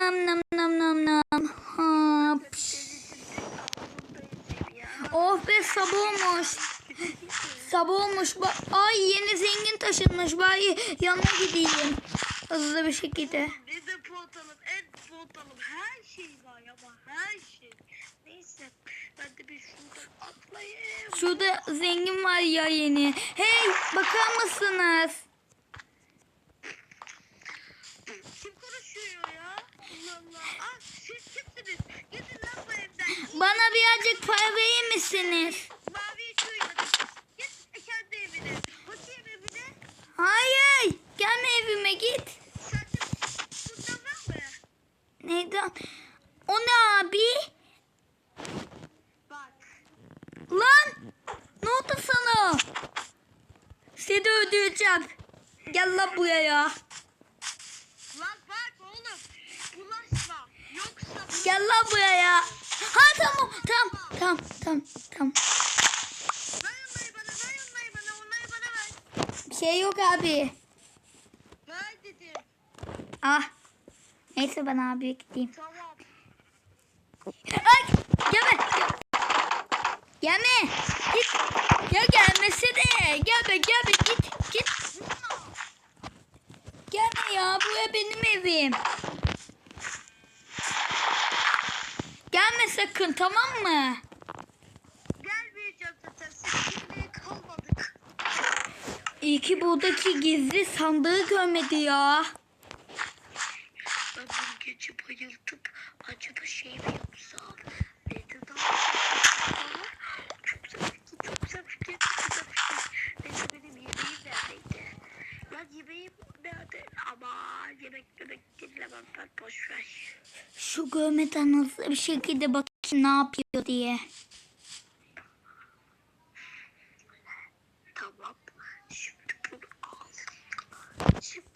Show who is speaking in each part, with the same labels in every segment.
Speaker 1: nam nam nam nam nam. Ha, pş. Oh be sabah olmuş. Sabah olmuş. Ay yeni zengin taşınmış. Bari yanına gideyim. Hızlı bir şekilde.
Speaker 2: Bir de portalım, et portalım. Her şey var ama her şey. Neyse ben de bir şuradan atlayayım.
Speaker 1: Şurada zengin var ya yeni. Hey bakar mısınız?
Speaker 2: Kim konuşuyor ya? Allah Allah. Ah siz kimsiniz? Gidin lan bu evden.
Speaker 1: Bana birazcık para verir misiniz? Hayır. Gelme evime git. Neyden? O ne abi?
Speaker 2: Bak.
Speaker 1: Lan! Ne oldu sana? Seni öldüreceğim. Gel lan buraya.
Speaker 2: Lan bak oğlum. Bulaşma. Yoksa
Speaker 1: Gel lan buraya. Ha tamam tamam tamam tamam tamam.
Speaker 2: ver onları bana ver onları bana onları bana ver.
Speaker 1: Bir şey yok abi.
Speaker 2: Ver dedim.
Speaker 1: Ah. Neyse ben abi gideyim.
Speaker 2: Tamam.
Speaker 1: Ay gelme. Gelme. Git. Ya gelmesene. Gelme gelme git git. Gelme ya buraya benim evim. Gelme sakın tamam mı? İyi ki buradaki gizli sandığı görmedi ya.
Speaker 2: Ben bunu gece bayıltıp acaba şey mi yapsam? Neydi daha çok güzel fikir, çok güzel fikir, çok güzel fikir. Neyse benim yemeğim neredeydi? Ya yemeğim nerede? Ama yemek yemek dinlemem ben boş ver.
Speaker 1: Şu görmeden hızlı bir şekilde bakayım ne yapıyor diye.
Speaker 2: Tamam. Şimdi bunu al. Şimdi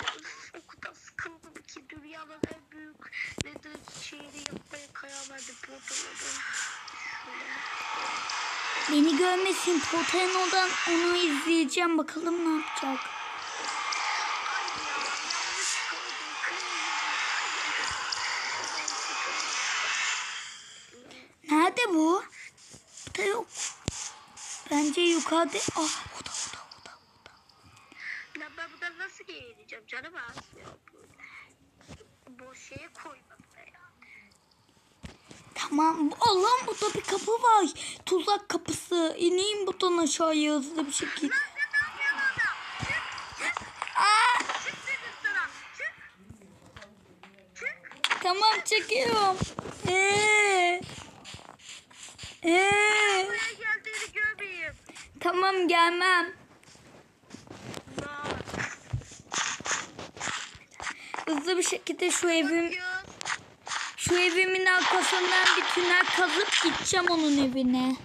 Speaker 2: o kadar sıkıldım ki dünyanın en büyük neden şeyini yapmaya karar verdim portaladım.
Speaker 1: Beni görmesin Poten oradan onu izleyeceğim bakalım ne yapacak. Nerede bu? Burada yok. Bence yukarıda. Ah o da o da o da. o da.
Speaker 2: Ya ben buradan nasıl giyineceğim canım ağzıyor böyle. Boş şeye koymadım.
Speaker 1: Tamam. Allah'ım burada bir kapı var. Tuzak kapısı. İneyim buradan aşağıya hızlı bir şekilde.
Speaker 2: Çık.
Speaker 1: tamam çekiyorum. Ee, ee, tamam gelmem. Hızlı bir şekilde şu evim Şu evimin arkasından bir tünel kazıp gideceğim onun evine.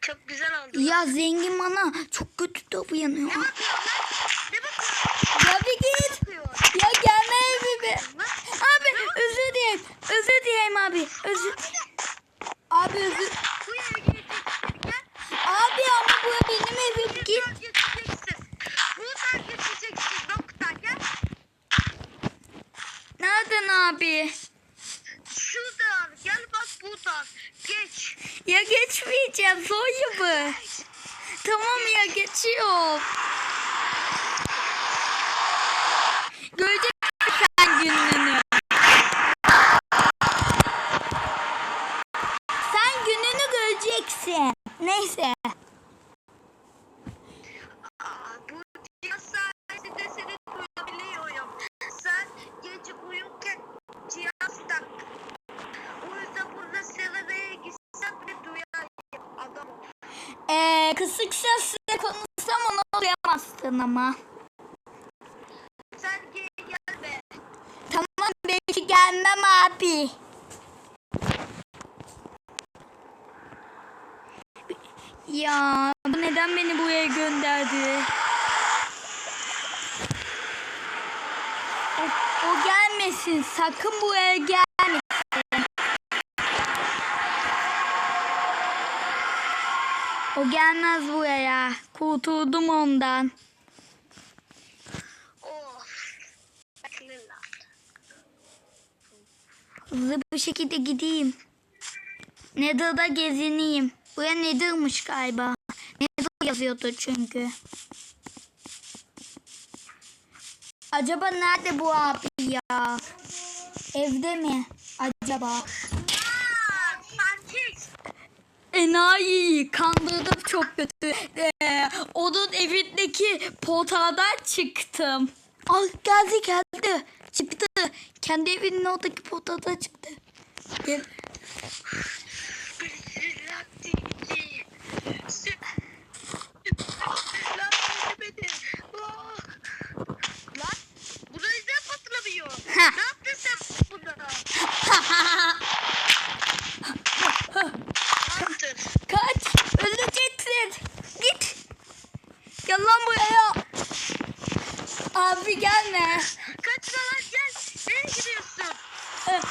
Speaker 2: Çok güzel oldu.
Speaker 1: Ya zengin bana çok kötü de uyanıyor.
Speaker 2: Ne?
Speaker 1: Ya bir git. Ya gelme evime. Abi özür dileyim. Özür dileyim abi. Özür. Abi özür.
Speaker 2: Bu yere gideceksin. Gel.
Speaker 1: Abi ama bu benim evim. Git.
Speaker 2: Buradan geçeceksin. Buradan geçeceksin. Nokta. Gel.
Speaker 1: Nereden abi?
Speaker 2: Şuradan. Gel bak buradan. Geç.
Speaker 1: Ya geçmeyeceğim. Zor bu. Tamam ya geçiyor. Göreceksin sen gününü. Sen gününü göreceksin. Neyse. Duyamazsın ama.
Speaker 2: Sen geri gelme.
Speaker 1: Tamam belki gelmem abi. Ya bu neden beni buraya gönderdi? O, o gelmesin sakın buraya gelmesin. O gelmez buraya. Kurtuldum ondan. Hızlı bir şekilde gideyim. Nether'da gezineyim. Buraya Nether'mış galiba. Nether yazıyordu çünkü. Acaba nerede bu abi ya? Evde mi? Acaba? Enayi kandırdım çok kötü. Ee, onun evindeki potadan çıktım. Al geldi geldi. Çıktı. Kendi evinin oradaki potadan çıktı. Gel.
Speaker 2: Bismillahirrahmanirrahim. Bismillahirrahmanirrahim. Oh. Lan bunu neden patlamıyor?
Speaker 1: Ha.
Speaker 2: Ne yaptın sen buna? Ne yaptın?
Speaker 1: Kaç. Öleceksin. Git. Gel lan buraya. Abi gelme.
Speaker 2: Kaçma lan gel. Nereye gidiyorsun?
Speaker 1: Ö-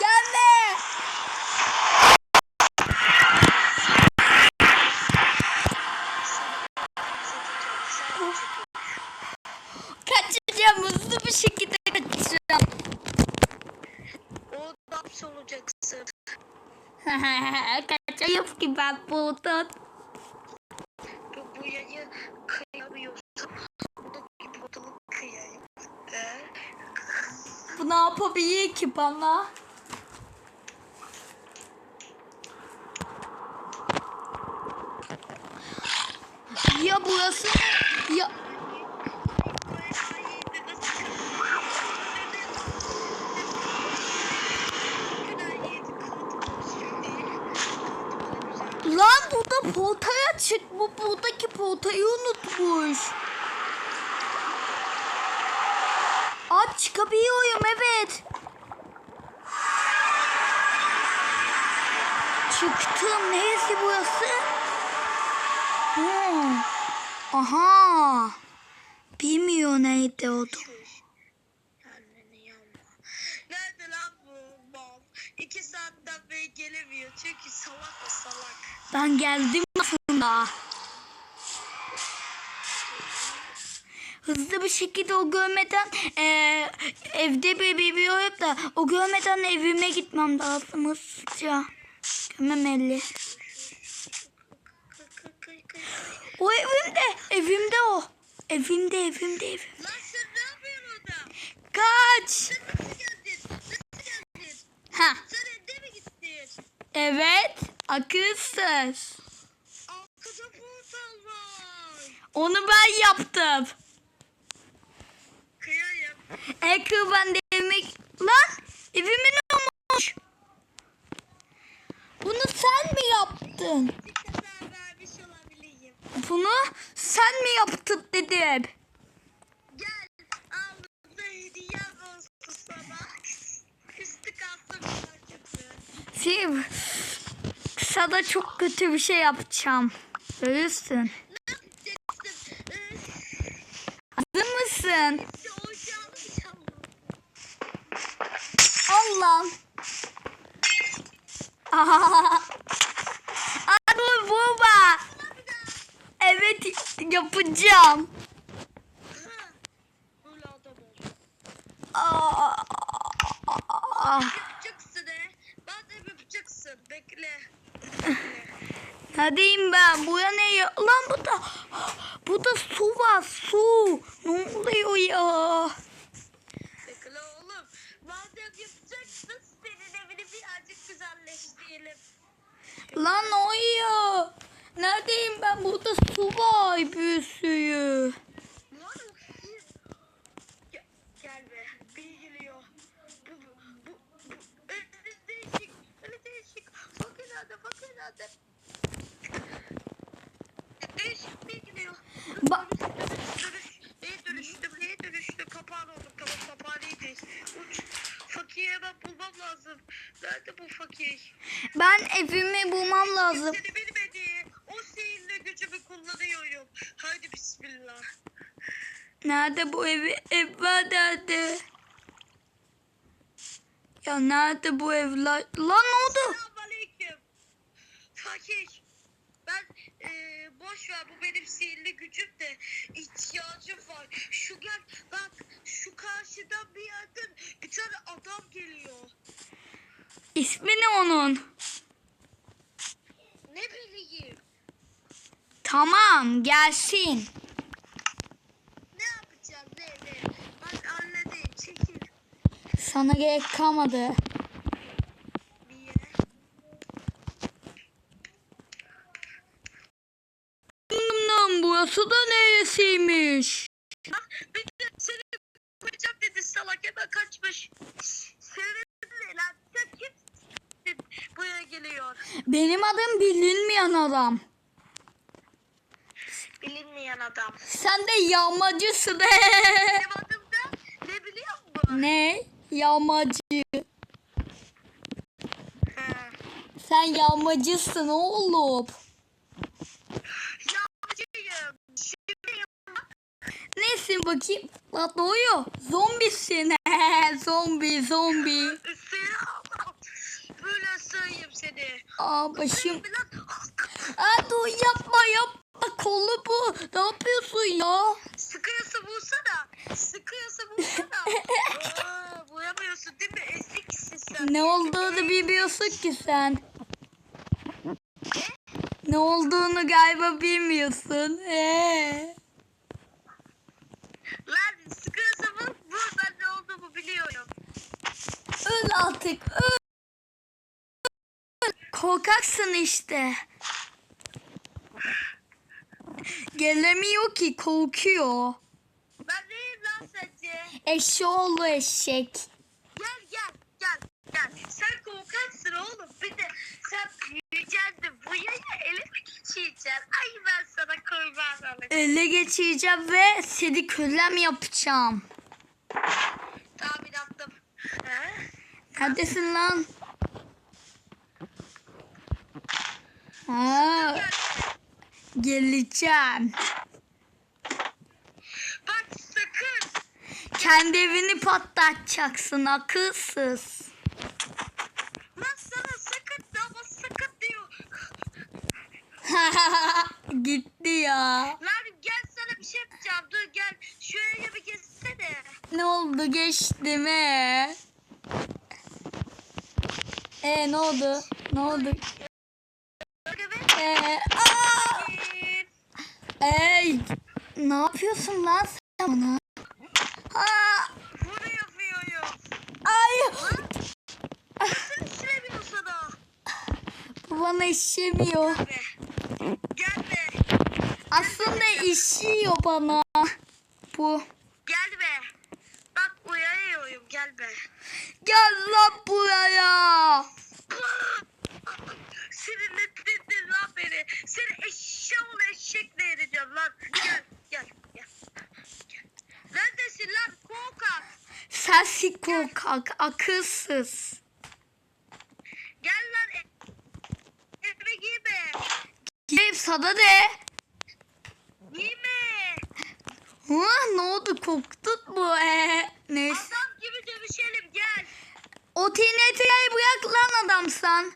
Speaker 1: Gelme. Kaçacağım. Hızlı bir şekilde kaçacağım.
Speaker 2: O da hapsolacaksın.
Speaker 1: Kaçayım ki ben buradan.
Speaker 2: Bu, bu yayı kıyamıyorsun. Buradaki potalı kıyayım. Ee,
Speaker 1: Bu ne yapabilir ki bana? Ya burası ya lan burada potaya çık bu buradaki potayı unutmuş. Aa çıkabiliyorum evet. Çıktım. Neresi burası? Hmm. Aha. Bilmiyor neydi o. da.
Speaker 2: Nerede lan bu mal? İki saatten gelemiyor çünkü salak o salak.
Speaker 1: Ben geldim aslında. Hızlı bir şekilde o görmeden eee, evde bir bebeği yok da o görmeden evime gitmem lazım hızlıca. Gömemeli. O evimde. Evimde o. Evimde evimde evim.
Speaker 2: Lan sen ne yapıyorsun orada?
Speaker 1: Kaç.
Speaker 2: Nasıl geldin? Nasıl geldin?
Speaker 1: Ha.
Speaker 2: Sen evde mi gittin?
Speaker 1: Evet. Akılsız.
Speaker 2: Arkada portal var.
Speaker 1: Onu ben yaptım.
Speaker 2: Kıyayım.
Speaker 1: Ekru ben de evime... Lan evime ne olmuş? Bunu sen mi yaptın?
Speaker 2: Bir kaza vermiş olabileyim.
Speaker 1: Bunu sen mi yaptın dedim.
Speaker 2: Gel. Al bu da hediyem olsun sana. Üstü bir kötü.
Speaker 1: Şey, sana çok kötü bir şey yapacağım.
Speaker 2: Ee,
Speaker 1: Hazır mısın? Allah. Dur vurma. Evet yapacağım.
Speaker 2: Böyle adam ol.
Speaker 1: Aa, aa.
Speaker 2: Yapacaksın he. Bazen yapacaksın. Bekle. Bekle.
Speaker 1: Neredeyim ben? Bu ya ne ya? Lan bu da bu da su var su. Ne oluyor ya?
Speaker 2: Bekle oğlum. Bazen yapacaksın. Senin evini birazcık güzelleştirelim.
Speaker 1: Lan ne oluyor? Neredeyim ben? Burada su var bir sürü. Ba-
Speaker 2: dönüştüm? Neye dönüştüm? Papağan oldum. Tamam papağan iyidir. Uç. Fakir'i hemen bulmam lazım. Nerede bu fakir?
Speaker 1: Ben evimi bulmam lazım.
Speaker 2: Seni bilmedi. O sihirli gücümü kullanıyorum. Haydi bismillah.
Speaker 1: Nerede bu evi? Ev var nerede? Ya nerede bu evler? Lan ne oldu?
Speaker 2: Selamünaleyküm. Fakir. Ben eee boş ver bu benim sihirli gücüm de ihtiyacım var. Şu gel bak şu karşıdan bir yerden bir tane adam geliyor.
Speaker 1: İsmi ne onun?
Speaker 2: Ne bileyim.
Speaker 1: Tamam gelsin.
Speaker 2: Ne yapacağız ne ne? Ben halledeyim çekil.
Speaker 1: Sana gerek kalmadı.
Speaker 2: Niye?
Speaker 1: Lan burası da neresiymiş?
Speaker 2: Bir de seni koyacağım dedi salak hemen kaçmış. Seni lan sen kimsin? Buraya geliyor.
Speaker 1: Benim adım bilinmeyen adam.
Speaker 2: Bilinmeyen adam.
Speaker 1: Sen de yağmacısın.
Speaker 2: Benim adım da ne biliyor musun?
Speaker 1: ne? Yağmacı. Sen yağmacısın oğlum.
Speaker 2: Yağmacıyım. Şimdi
Speaker 1: Nesin bakayım? Lan doğuyor. Zombisin. zombi zombi.
Speaker 2: Böyle sayayım seni.
Speaker 1: Aa başım. Aa dur yapma yapma. Kolu bu. Ne yapıyorsun ya?
Speaker 2: Sıkıyorsa vursana. Sıkıyorsa vursana. Aa, Vuramıyorsun değil mi? Eziksin sen.
Speaker 1: Ne olduğunu bilmiyorsun ki sen. Ne olduğunu galiba bilmiyorsun. Ee.
Speaker 2: Lan sıkıyorsa vur. Vur ben biliyorum.
Speaker 1: Öl artık öl. Korkaksın işte. Gelemiyor ki korkuyor.
Speaker 2: Ben neyim lan sence?
Speaker 1: Eşoğlu eşek.
Speaker 2: Gel gel gel gel. Sen korkaksın oğlum. Bir de sen büyüyeceksin. Bu yayı ele mi geçireceksin? Ay ben sana kurban olayım.
Speaker 1: Ele geçireceğim ve seni kölem yapacağım. Neredesin lan? Ha,
Speaker 2: Gel.
Speaker 1: geleceğim.
Speaker 2: Bak sakın.
Speaker 1: Kendi evini patlatacaksın akılsız.
Speaker 2: Lan sana sakın ama sakın diyor.
Speaker 1: Gitti ya.
Speaker 2: Lan gel sana bir şey yapacağım. Dur gel. Şuraya bir gezsene.
Speaker 1: Ne oldu geçti mi? E ne oldu? Ne oldu? E, aa! Ey, ne yapıyorsun lan sen bana? Aa,
Speaker 2: Bunu yapıyorum.
Speaker 1: ay,
Speaker 2: işlemiyor sana?
Speaker 1: bu bana işemiyor.
Speaker 2: Be. Gel be.
Speaker 1: Aslında işiyor bana. Bu.
Speaker 2: Gel be. Bak uyarıyorum gel be.
Speaker 1: Gel lan buraya.
Speaker 2: Seni ne dedin lan beni? Seni eşşoğlu eşekle edeceğim lan. Gel gel gel. gel. Neredesin lan korkak?
Speaker 1: Sensin korkak, akılsız.
Speaker 2: Gel lan. e- Evime giyme.
Speaker 1: Gideyim sana de.
Speaker 2: Giyme.
Speaker 1: Ha, ne oldu korktun mu? Ee, neyse.
Speaker 2: Adam gibi dövüşelim gel.
Speaker 1: O TNT'yi bırak lan adamsan.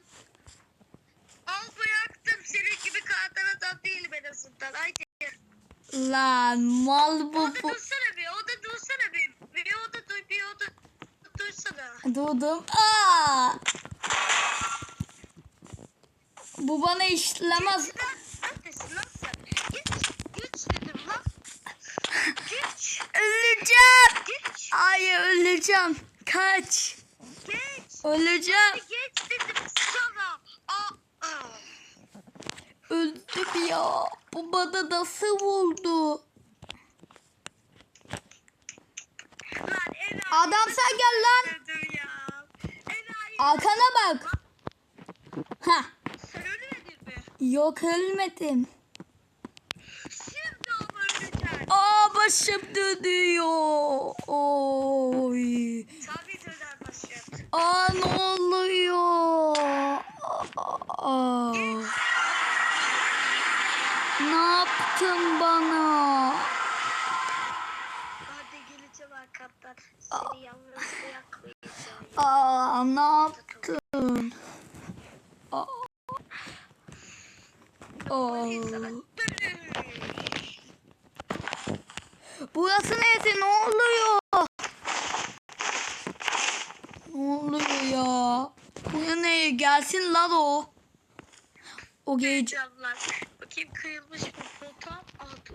Speaker 2: Al bıraktım senin gibi kardan adam değilim en azından. Haydi.
Speaker 1: Lan mal bu
Speaker 2: O da
Speaker 1: bu.
Speaker 2: dursana bir, o da dursana bir. Bir o da dur, bir o da dursana.
Speaker 1: Durdum. Aa! Bu bana işlemez.
Speaker 2: Geç lan, neredesin lan sen? Geç, geç dedim lan. Geç,
Speaker 1: Öleceğim.
Speaker 2: geç,
Speaker 1: Ay öleceğim. Kaç. Öleceğim.
Speaker 2: Geç dedim sana.
Speaker 1: Öldüm ya. Bu bana nasıl vurdu? Adam sen gel lan. Arkana bak. Ha.
Speaker 2: Sen ölmedin mi?
Speaker 1: Yok ölmedim.
Speaker 2: Şimdi ama öleceksin.
Speaker 1: Aa başım dönüyor. Oy. Aa ne oluyor? Aa. Ne yaptın bana?
Speaker 2: Hadi geleceğim arkamdan. Seni yalnız bırakmayacağım.
Speaker 1: Aa ne yaptın? Aa.
Speaker 2: Sana
Speaker 1: Burası neresi? Ne oluyor? Ne oluyor ya? Buraya ne? Gelsin lan o. O gece.
Speaker 2: Bakayım kıyılmış mı? Fotoğraf altı.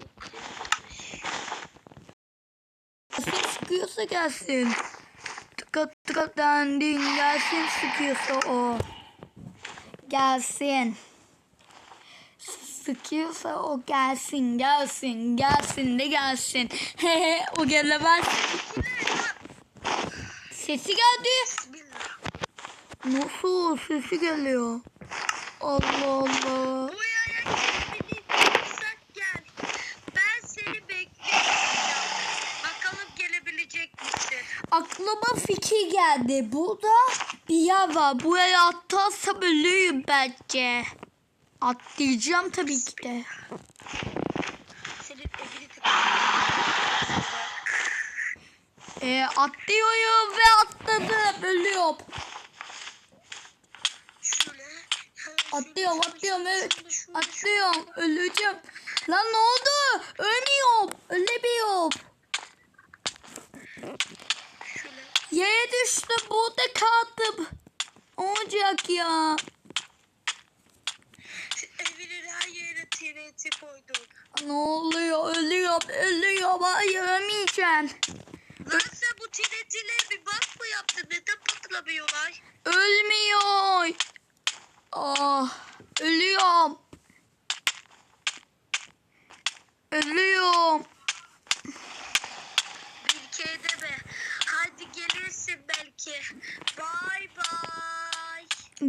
Speaker 1: Gelsin sıkıyorsa gelsin. Tıka tıka dendin gelsin sıkıyorsa o. Gelsin. Sıkıyorsa o gelsin gelsin gelsin de gelsin. Hehe o gelemez. Sesi geldi. Nasıl sesi geliyor? Allah Allah. Aklıma fikir geldi. Burada bir yer var. Buraya atlarsam ölürüm bence. Atlayacağım tabii ki de.
Speaker 2: Senin evini tıklayacağım.
Speaker 1: Ee, atlıyorum ve atladım. Ölüyorum. Atlıyorum atlıyorum evet. Atlıyorum. Öleceğim. Lan ne oldu? Ölmüyorum. Ölemiyorum. Yere düştüm. Burada kaldım. Olacak ya?
Speaker 2: Evinin her yerine TNT koydum.
Speaker 1: Ne oluyor? Ölüyorum. Ölüyorum. Hayır ölmeyeceğim.
Speaker 2: Bu TNT'lere bir bak mı yaptın? Neden patlamıyorlar?
Speaker 1: Ölmüyor. Ah, ölüyorum. Ölüyorum.
Speaker 2: Bir kere de be. Hadi gelirsin belki. Bye bye.